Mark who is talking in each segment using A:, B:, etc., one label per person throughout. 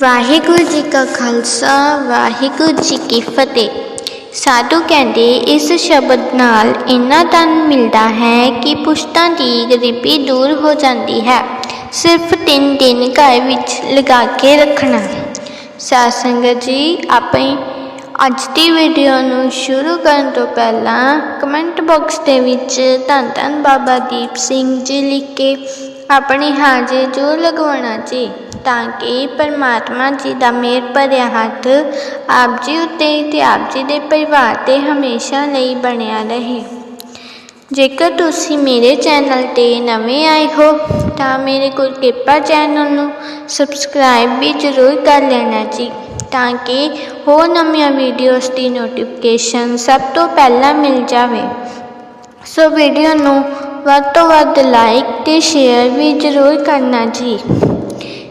A: ਵਾਹਿਗੁਰੂ ਜੀ ਕਾ ਖਾਲਸਾ, ਵਾਹਿਗੁਰੂ ਜੀ ਕੀ ਫਤਿਹ। ਸਾਧੂ ਕਹਿੰਦੇ, ਇਸ ਸ਼ਬਦ ਨਾਲ ਇੰਨਾ ਧਨ ਮਿਲਦਾ ਹੈ ਕਿ ਪੁਸ਼ਤਾਂ ਦੀ ਗਰੀਬੀ ਦੂਰ ਹੋ ਜਾਂਦੀ ਹੈ। ਸਿਰਫ ਤਿੰਨ ਦਿਨ ਘਰ ਵਿੱਚ ਲਗਾ ਕੇ ਰੱਖਣਾ। ਸਾਧ ਸੰਗਤ ਜੀ, ਆਪਣੀ ਅੱਜ ਦੀ ਵੀਡੀਓ ਨੂੰ ਸ਼ੁਰੂ ਕਰਨ ਤੋਂ ਪਹਿਲਾਂ ਕਮੈਂਟ ਬਾਕਸ ਦੇ ਵਿੱਚ ਧੰਨ ਧੰਨ ਬਾਬਾ ਦੀਪ ਸਿੰਘ ਜੀ ਲਿਖ ਕੇ ਆਪਣੀ ਹਾਜ਼ਰੀ ਜ਼ਰੂਰ ਲਗਵਾਉਣਾ ਜੀ, ਤਾਂ ਕਿ ਪਰਮਾਤਮਾ ਜੀ ਦਾ ਮਿਹਰ ਭਰਿਆ ਹੱਥ ਆਪ ਜੀ ਉੱਤੇ ਤੇ ਆਪ ਜੀ ਦੇ ਪਰਿਵਾਰ ਤੇ ਹਮੇਸ਼ਾ ਲਈ ਬਣਿਆ ਰਹੇ। ਜੇਕਰ ਤੁਸੀਂ ਮੇਰੇ ਚੈਨਲ ਤੇ ਨਵੇਂ ਆਏ ਹੋ, ਤਾਂ ਮੇਰੇ ਕੋਲ ਕਿਰਪਾ ਚੈਨਲ ਨੂੰ ਸਬਸਕ੍ਰਾਈਬ ਵੀ ਜ਼ਰੂਰ ਕਰ ਲੈਣਾ ਜੀ, ਤਾਂ ਕਿ ਹੋਰ ਨਵੀਆਂ ਵੀਡੀਓਜ਼ ਦੀ ਨੋਟੀਫਿਕੇਸ਼ਨ ਸਭ ਤੋਂ ਪਹਿਲਾਂ ਮਿਲ ਜਾਵੇ। ਸੋ ਵੀਡੀਓ ਨੂੰ ਵੱਧ ਤੋਂ ਵੱਧ ਲਾਈਕ ਤੇ ਸ਼ੇਅਰ ਵੀ ਜ਼ਰੂਰ ਕਰਨਾ ਜੀ।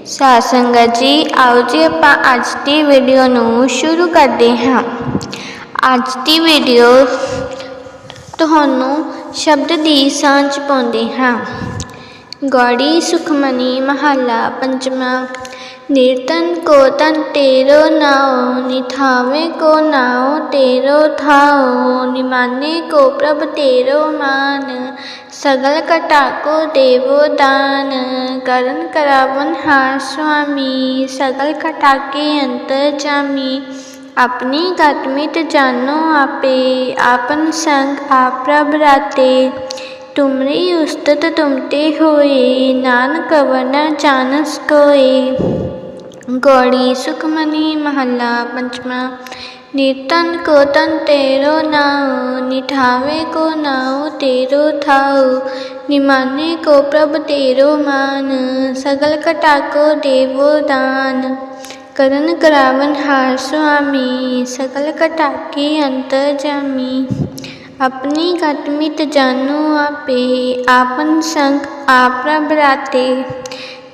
A: ਸਾਧ ਸੰਗਤ ਜੀ, ਆਓ ਜੀ ਆਪਾਂ ਅੱਜ ਦੀ ਵੀਡੀਓ ਨੂੰ ਸ਼ੁਰੂ ਕਰਦੇ ਹਾਂ। ਅੱਜ ਦੀ ਵੀਡੀਓ ਤੁਹਾਨੂੰ ਸ਼ਬਦ ਦੀ ਸਾਂਝ ਪਾਉਂਦੇ ਹਾਂ। ਗੌੜੀ ਸੁਖਮਨੀ ਮਹੱਲਾ ਪੰਜਵਾਂ, ਨਿਰਤਨ ਕੋ ਤਨ ਤੇਰੋ ਨਾਉ, ਨਿਥਾਵੇ ਕੋ ਨਾਉ ਤੇਰੋ ਥਾਉ, ਨਿਮਾਨੇ ਕੋ ਪ੍ਰਭ ਤੇਰੋ ਮਾਨ। ਸਗਲ ਕਟਾ ਕੋ ਦੇਵੋ ਦਾਨ, ਕਰਨ ਕਰਾਵਨ ਹਾਰ ਸੁਆਮੀ, ਸਗਲ ਕਟਾ ਕੇ ਅੰਤਰ ਜਾਮੀ। ਆਪਣੀ ਗਤ ਮਿਟ ਜਾਨੋ ਆਪੇ, ਆਪਨ ਸੰਗ ਆਪ ਪ੍ਰਭ ਰਾਤੇ। ਤੁਮਰੀ ਉਸਤਤ ਤੁਮਤੇ ਹੋਏ, ਨਾਨਕ ਵਰਨਾ ਜਾਣਸ ਕੋਏ। ਗੋੜੀ ਸੁਖਮਨੀ ਮਹੱਲਾ ਪੰਚਮਾ ਨਿਤਨ ਕੋ ਤਨ ਤੇਰੋ ਨਾਉ, ਨਿਠਾਵੇ ਕੋ ਨਾਉ ਤੇਰੋ ਥਾਉ, ਨਿਮਾਨੇ ਕੋ ਪ੍ਰਭ ਤੇਰੋ ਮਾਨ, ਸਗਲ ਕਟਾ ਕੋ ਦੇਵੋ ਦਾਨ। ਕਰਨ ਕਰਾਵਨ ਹਾਰ ਸੁਆਮੀ, ਸਗਲ ਕਟਾਕੇ ਅੰਤਰ ਜਾਮੀ। ਆਪਣੀ ਗਤ ਮਿਤ ਜਾਨੋ ਆਪੇ, ਆਪਨ ਸੰਗ ਆਪ ਪ੍ਰਭ ਰਾਤੇ।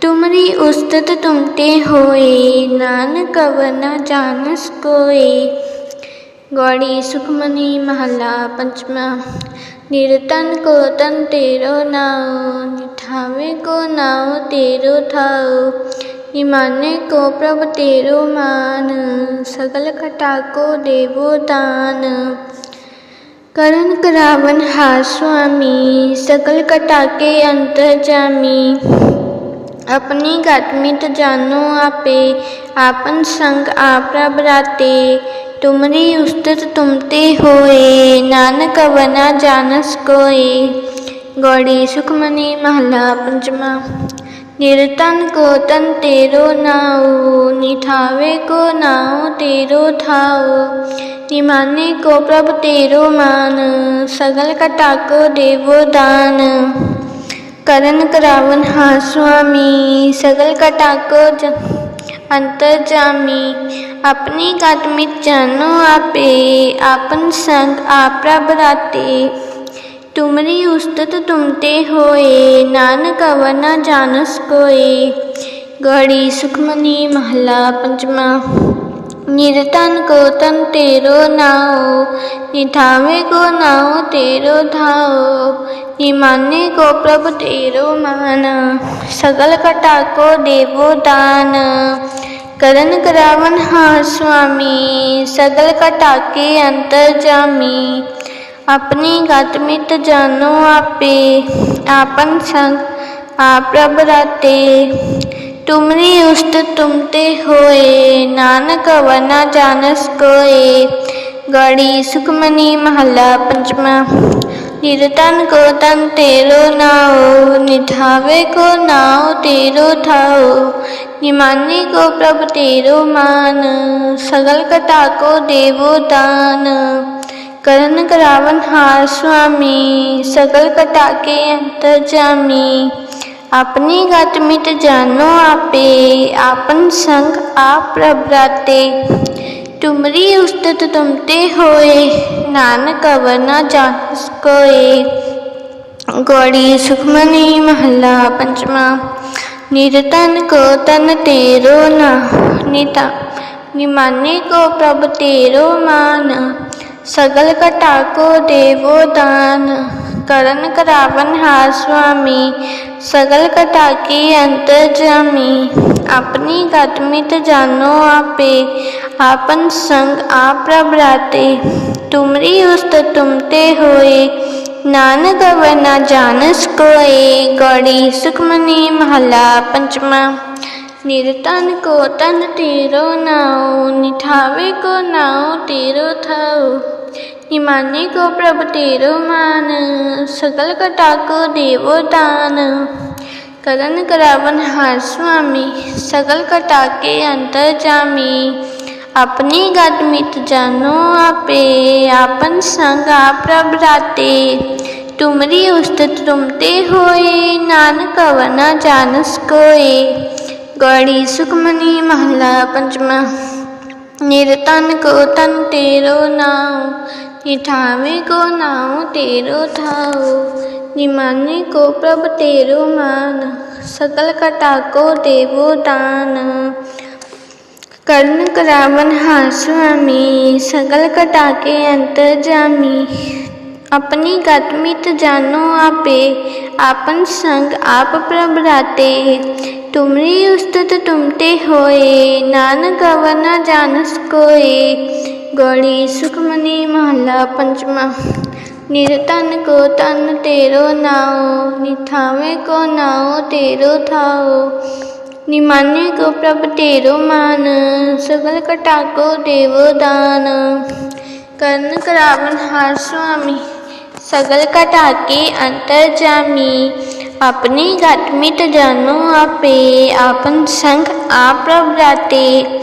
A: ਤੁਮਰੀ ਉਸਤਤ ਤੁਮਤੇ ਹੋਏ, ਨਾਨਕ ਵਰਨਾ ਜਾਣਸ ਕੋਏ। ਗੋੜੀ ਸੁਖਮਨੀ ਮਹੱਲਾ ਪੰਚਮਾ। ਨਿਰਤਨ ਕੋ ਤਨ ਤੇਰੋ ਨਾਉ, ਨਿਠਾਵੇ ਕੋ ਨਾਉ ਤੇਰੋ ਥਾਉ। ਨਿਮਾਨੇ ਕੋ ਪ੍ਰਭ ਤੇਰੋ ਮਾਨ, ਸਗਲ ਘਟਾ ਕੋ ਦੇਵੋ ਦਾਨ। ਕਰਨ ਕਰਾਵਨ ਹਾਰ ਸੁਆਮੀ, ਸਗਲ ਕਟਾ ਕੇ ਅੰਤਰ ਜਾਮੀ। ਆਪਣੀ ਗਤ ਮਿਤ ਜਾਨੋ ਆਪੇ, ਆਪਨ ਸੰਗ ਆਪ ਪ੍ਰਭ ਰਾਤੇ। ਤੁਮਰੀ ਉਸਤਤ ਤੁਮਤੇ ਹੋਏ, ਨਾਨਕ ਵਨਾ ਜਾਣਸ ਕੋਏ। ਗੌੜੀ ਸੁਖਮਨੀ ਮਹਲਾ ਪੰਜਮਾ ਨਿਰਤਨ ਕੋ ਤਨ ਤੇਰੋ ਨਾਉ, ਨਿਠਾਵੇ ਕੋ ਨਾਉ ਤੇਰੋ ਥਾਉ। ਨਿਮਾਨੇ ਕੋ ਪ੍ਰਭ ਤੇਰੋ ਮਾਨ, ਸਗਲ ਕਟਾ ਕੋ ਦੇਵੋ ਦਾਨ। ਕਰਨ ਕਰਾਵਨ ਹਾ ਸੁਆਮੀ, ਸਗਲ ਕਟਾ ਕੋ ਜ ਅੰਤਰ ਜਾਮੀ ਆਪਣੀ ਗਤ ਮਿਤ ਜਾਨੋ ਆਪੇ, ਆਪਨ ਸੰਗ ਆਪ ਪ੍ਰਭ ਰਾਤੇ। ਤੁਮਰੀ ਉਸਤਤ ਤੁਮਤੇ ਹੋਏ, ਨਾਨਕ ਵਰਨਾ ਜਾਣਸ ਕੋਏ। ਗੜੀ ਸੁਖਮਨੀ ਮਹਲਾ ਪੰਚਮਾ ਨਿਰਤਨ ਕੋ ਤਨ ਤੇਰੋ ਨਾਉ ਨਿਥਾਵੇ ਕੋ ਨਾਉ ਤੇਰੋ ਥਾਉ ਨਿਮਾਨੇ ਕੋ ਪ੍ਰਭ ਤੇਰੋ ਮਾਨ। ਸਗਲ ਕਟਾ ਕੋ ਦੇਵੋ ਦਾਨ, ਕਰਨ ਕਰਾਵਨ ਹਾਂ ਸੁਆਮੀ, ਸਗਲ ਕਟਾਕੇ ਅੰਤਰ ਜਾਮੀ। ਆਪਣੀ ਗਤ ਮਿਤ ਜਾਨੋ ਆਪੇ, ਆਪਨ ਸੰਗ ਆਪ ਪ੍ਰਭ ਰਾਤੇ। ਤੁਮਰੀ ਉਸਤ ਤੁਮਤੇ ਹੋਏ, ਨਾਨਕ ਵਰਨਾ ਜਾਣਸ ਕੋਏ। ਗੜੀ ਸੁਖਮਨੀ ਮਹੱਲਾ ਪੰਚਮਾ ਨਿਰਤਨ ਕੋ ਤਨ ਤੇਰੋ ਨਾਉ ਨਿਠਾਵੇ ਕੋ ਨਾਉ ਤੇਰੋ ਥਾਉ। ਨਿਮਾਨੀ ਕੋ ਪ੍ਰਭ ਤੇਰੋ ਮਾਨ, ਸਗਲ ਕਟਾ ਕੋ ਦੇਵੋ ਦਾਨ। ਕਰਨ ਕਰਾਵਨ ਹਾਰ ਸੁਆਮੀ, ਸਗਲ ਕਟਾ ਕੇ ਅੰਤਰ ਜਾਮੀ। ਆਪਣੀ ਗਤ ਮਿਟ ਜਾਨੋ ਆਪੇ, ਆਪਨ ਸੰਗ ਆਪ ਪ੍ਰਭ ਰਾਤੇ। ਤੁਮਰੀ ਉਸਤਤ ਤੁਮਤੇ ਹੋਏ, ਨਾਨਕ ਵਰਨਾ ਜਾਣਸ ਕੋਏ। ਗੋੜੀ ਸੁਖਮਨੀ ਮਹਲਾ ਪੰਚਮਾ ਨਿਰਤਨ ਕੋ ਤਨ ਤੇਰੋ ਨਾ, ਨਿਤਾ, ਨਿਮਾਨੇ ਕੋ ਪ੍ਰਭ ਤੇਰੋ ਮਾਨ। ਸਗਲ ਕਟਾ ਕੋ ਦੇਵੋ ਦਾਨ। ਕਰਨ ਕਰਾਵਨ ਹਾਰ ਸੁਆਮੀ, ਸਗਲ ਕਟਾ ਅੰਤਰ ਜਾਮੀ। ਆਪਣੀ ਗਤ ਮਿਤ ਜਾਨੋ ਆਪੇ, ਆਪਨ ਸੰਗ ਆਪ ਪ੍ਰਭ ਰਾਤੇ। ਤੁਮਰੀ ਉਸਤ ਤੁਮਤੇ ਹੋਏ, ਨਾਨਕ ਵਰਨਾ ਜਾਣਸ ਕੋਏ। ਗੜੀ ਸੁਖਮਨੀ ਮਹਲਾ ਪੰਚਮਾ। ਨਿਰਤਨ ਕੋ ਤਨ ਤੇਰੋ ਨਾਉ, ਨਿਠਾਵੇ ਕੋ ਨਾਉ ਤੇਰੋ ਥਾਉ। ਨਿਮਾਨੇ ਕੋ ਪ੍ਰਭ ਤੇਰੋ ਮਾਨ ਸਕਲ ਕਟਾਕੋ ਦੇਵੋ ਦਾਨ। ਕਰਨ ਕਰਾਵਨ ਹਰ ਸੁਆਮੀ ਸਕਲ ਕਟਾਕੇ ਅੰਤਰ ਜਾਮੀ। ਆਪਣੀ ਗਤ ਮਿਤ ਜਾਨੋ ਆਪੇ, ਆਪਨ ਸੰਗ ਆਪ ਪ੍ਰਭ ਰਾਤੇ। ਤੁਮਰੀ ਉਸਤਤ ਤੁਮ ਤੇ ਹੋਏ, ਨਾਨਕ ਵਨਾ ਜਾਣਸ ਕੋਏ। ਗੜੀ ਸੁਖਮਨੀ ਮਹਲਾ ਪੰਚਮਾ ਨਿਰਤਨ ਕੋ ਤਨ ਤੇਰੋ ਨਾਮ ਨਿਠਾਵੇ ਕੋ ਨਾਉ ਤੇਰੋ ਥਾਉ ਨਿਮਾਨੇ ਕੋ ਪ੍ਰਭ ਤੇਰੋ ਮਾਨ, ਸਕਲ ਕਟਾ ਕੋ ਦੇਵੋ ਦਾਨ ਕਰਨ ਕਰਾਵਨ ਹਾਂ ਸੁਆਮੀ ਸਗਲ ਕਟਾ ਕੇ ਅੰਤਰ ਜਾਮੀ। ਆਪਣੀ ਗਤ ਮਿਤ ਜਾਨੋ ਆਪੇ, ਆਪਨ ਸੰਗ ਆਪ ਪ੍ਰਭ ਰਾਤੇ। ਤੁਮਰੀ ਉਸਤਤ ਤੁਮ ਤੇ ਹੋਏ ਨਾਨਕ ਸੁਖਮਨੀ ਮਹਲਾ ਪੰਚਮਾ ਨਿਰਤਨ ਕੋ ਤਨ ਤੇਰੋ ਨਾਉ ਨਿਥਾਵੇ ਕੋ ਨਾਉ ਤੇਰੋ ਥਾਉ। ਨਿਮਾਨੇ ਕੋ ਪ੍ਰਭ ਤੇਰੋ ਮਾਨ, ਸਗਲ ਕਟਾ ਕੋ ਦੇਵੋ ਦਾਨ। ਕਰਨ ਕਰਾਵਨ ਹਰ ਸੁਆਮੀ, ਸਗਲ ਕਟਾ ਕੇ ਅੰਤਰ ਜਾਮੀ। ਆਪਣੀ ਗਤ ਮਿਤ ਜਾਨੋ ਆਪੇ, ਆਪਨ ਸੰਗ ਆਪ ਪ੍ਰਭ ਰਾਤੇ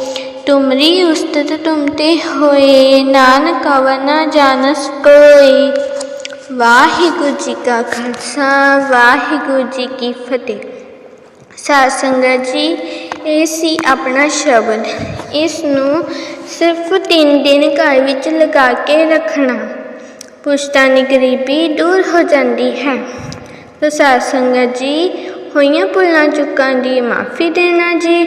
A: ਤੁਮਰੀ ਉਸਤਤ ਤੁਮ ਤੇ ਹੋਏ, ਨਾਨਕ ਨਾ ਜਾਣਸ ਕੋਏ। ਵਾਹਿਗੁਰੂ ਜੀ ਕਾ ਖਾਲਸਾ, ਵਾਹਿਗੁਰੂ ਜੀ ਕੀ ਫਤਿਹ। ਸਾਧ ਸੰਗਤ ਜੀ, ਇਹ ਸੀ ਆਪਣਾ ਸ਼ਬਦ। ਇਸ ਨੂੰ ਸਿਰਫ 3 ਦਿਨ ਘਰ ਵਿੱਚ ਲਗਾ ਕੇ ਰੱਖਣਾ। ਪੁਸ਼ਤਾਨੀ ਗਰੀਬੀ ਦੂਰ ਹੋ ਜਾਂਦੀ ਹੈ। ਤੋ ਸਾਧ ਸੰਗਤ ਜੀ, ਹੋਈਆਂ ਭੁੱਲਾਂ ਚੁੱਕਾਂ ਦੀ ਮਾਫੀ ਦੇਣਾ ਜੀ।